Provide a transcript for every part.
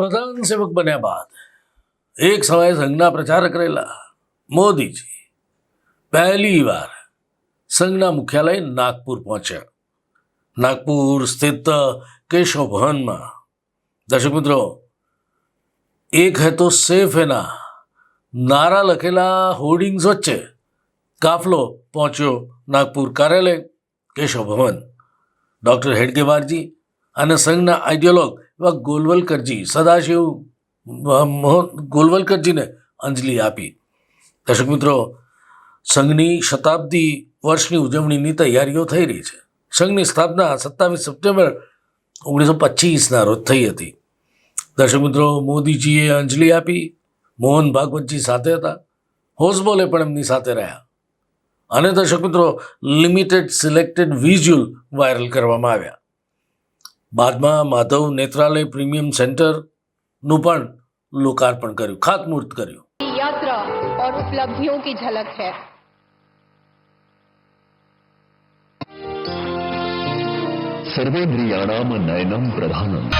પ્રધાન સેવક બન્યા બાદ એક સમયે સંઘના પ્રચારક રહેલા મોદીજી પહેલી વાર સંઘના મુખ્યાલય નાગપુર પહોંચ્યા. નાગપુર સ્થિત કેશવ ભવનમાં. દર્શક મિત્રો, એક હે તો સેફ એના. નારા લખેલા હોર્ડિંગ્સ વચ્ચે કાફલો પહોંચ્યો નાગપુર કાર્યાલય કેશવ ભવન. ડૉક્ટર હેડગેવારજી અને સંઘના આઈડિયોલોગ એવા ગોલવલકરજી સદાશિવ ગોલવલકરજીને અંજલિ આપી. દર્શક મિત્રો, સંઘની શતાબ્દી વર્ષની ઉજવણીની તૈયારીઓ થઈ રહી છે. સંઘની સ્થાપના સત્તાવીસ સપ્ટેમ્બર ઓગણીસો પચીસના રોજ થઈ હતી. દર્શક મિત્રો, મોદીજીએ અંજલિ આપી, મોહન ભાગવતજી સાથે હતા, હોસબોલે પણ એમની સાથે રહ્યા. અને દર્શક મિત્રો, લિમિટેડ સિલેક્ટેડ વિઝ્યુઅલ વાયરલ કરવામાં આવ્યા. બાદમાં માધવ નેત્રાલય પ્રીમિયમ સેન્ટરનું પણ લોકાર્પણ કર્યું ખાતમુહૂર્ત કર્યું. યાત્રા ઓર ઉપલબ્ધિઓ કી ઝલક હૈ. સર્વેન્દ્રિયાણામ નયનમ પ્રધાનમ.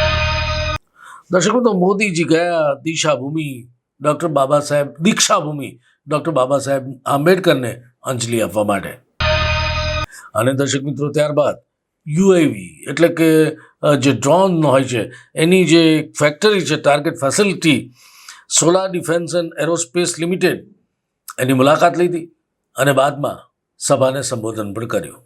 દર્શકો તો મોદીજી ગયા દિશાભૂમિ ડૉક્ટર બાબા સાહેબ દીક્ષાભૂમિ ડૉક્ટર બાબા સાહેબ આંબેડકરને અંજલિ આપવા માટે. અને દર્શક મિત્રો ત્યારબાદ યુએવી એટલે કે જે ડ્રોન હોય છે, એની જે ફેક્ટરી છે target facility solar defence and aerospace limited એની મુલાકાત લીધી અને બાદમાં સભાને સંબોધન પણ કર્યું.